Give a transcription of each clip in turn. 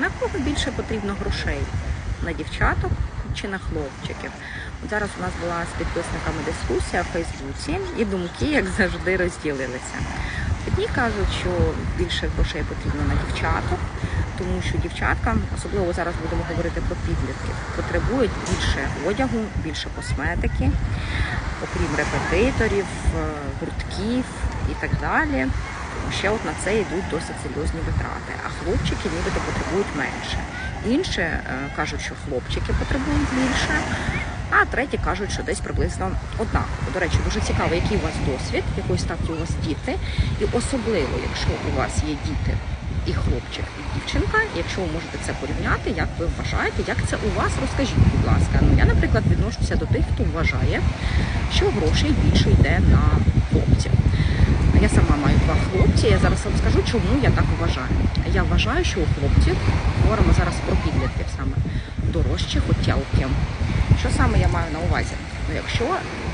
На кого більше потрібно грошей? На дівчаток чи на хлопчиків? Зараз у нас була з підписниками дискусія в Фейсбуці, і думки, як завжди, розділилися. Одні кажуть, що більше грошей потрібно на дівчаток, тому що дівчатка, особливо зараз будемо говорити про підлітків, потребують більше одягу, більше косметики, окрім репетиторів, е, гуртків і так далі. Ще от на це йдуть досить серйозні витрати. А хлопчики нібито потребують менше. Інші е, кажуть, що хлопчики потребують більше, а треті кажуть, що десь приблизно однаково. До речі, дуже цікаво, який у вас досвід, якої статі у вас діти, і особливо, якщо у вас є діти і хлопчик, і дівчинка, якщо ви можете це порівняти, як ви вважаєте, як це у вас, розкажіть, будь ласка. Ну я, наприклад, відношуся до тих, хто вважає, що грошей більше йде на хлопців. Хлопці. Я зараз вам скажу, чому я так вважаю. Я вважаю, що у хлопців говоримо зараз про підлітків саме дорожчі хотілки. Що саме я маю на увазі? Ну, якщо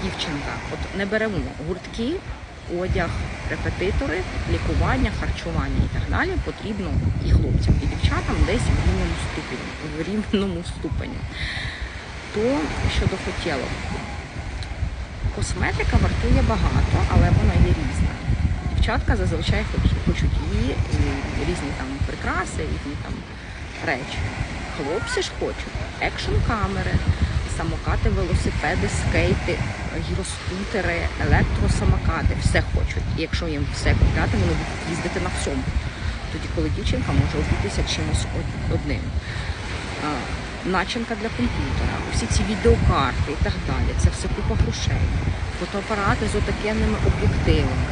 дівчинка, от не беремо гуртки, одяг, репетитори, лікування, харчування і так далі, потрібно і хлопцям, і дівчатам десь в рівному ступені, в рівному ступені. То щодо хотілок, косметика вартує багато, але вона є різна. Дівчатка зазвичай хоч- хочуть її і різні там прикраси, різні там речі. Хлопці ж хочуть екшн-камери, самокати, велосипеди, скейти, гіроскутери, електросамокати, все хочуть. І якщо їм все купляти, вони будуть їздити на всьому. Тоді, коли дівчинка може обійтися чимось одним. Начинка для комп'ютера, усі ці відеокарти і так далі. Це все купа грошей. Фотоапарати з отакенними об'єктивами.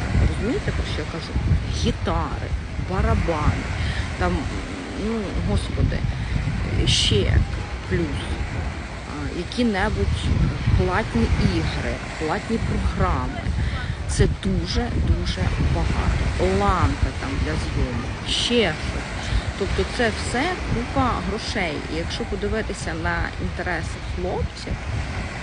Розумієте, про що я кажу? Гітари, барабани, там, ну, господи, ще плюс. Які-небудь платні ігри, платні програми. Це дуже-дуже багато. Лампи там для зйомок, ще щось. Тобто це все купа грошей. І якщо подивитися на інтереси хлопців,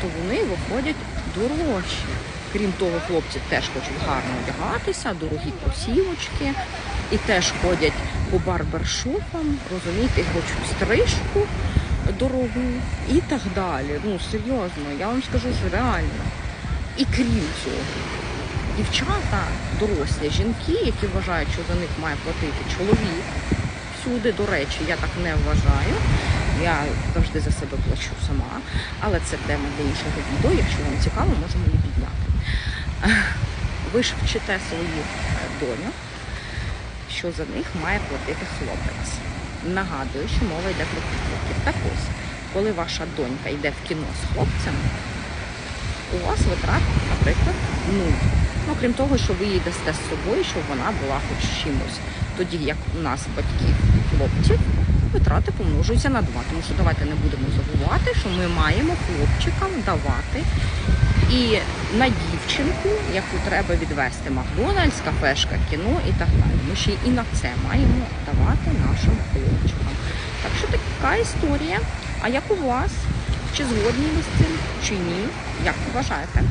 то вони виходять дорожчі. Крім того, хлопці теж хочуть гарно одягатися, дорогі кросівочки, і теж ходять по барбершопам, розумієте, хочуть стрижку дорогу і так далі. Ну серйозно, я вам скажу, що реально. І крім цього, дівчата, дорослі жінки, які вважають, що за них має платити чоловік. Всюди, до речі, я так не вважаю. Я завжди за себе плачу сама, але це тема для іншого відео. Якщо вам цікаво, можемо її підняти. Ви ж свою е, доню, що за них має платити хлопець. Нагадую, що мова йде про підлітків. Так ось, коли ваша донька йде в кіно з хлопцем, у вас витрат, наприклад, нуль. Ну, крім того, що ви їй дасте з собою, щоб вона була хоч чимось. Тоді як у нас батьків хлопців, витрати помножуються на два. Тому що давайте не будемо забувати, що ми маємо хлопчикам давати і на дівчинку, яку треба відвести Макдональдс, кафешка, кіно і так далі. Ми ще і на це маємо давати нашим хлопчикам. Так що така історія. А як у вас? Чи згодні ви з цим, чи ні? Як вважаєте?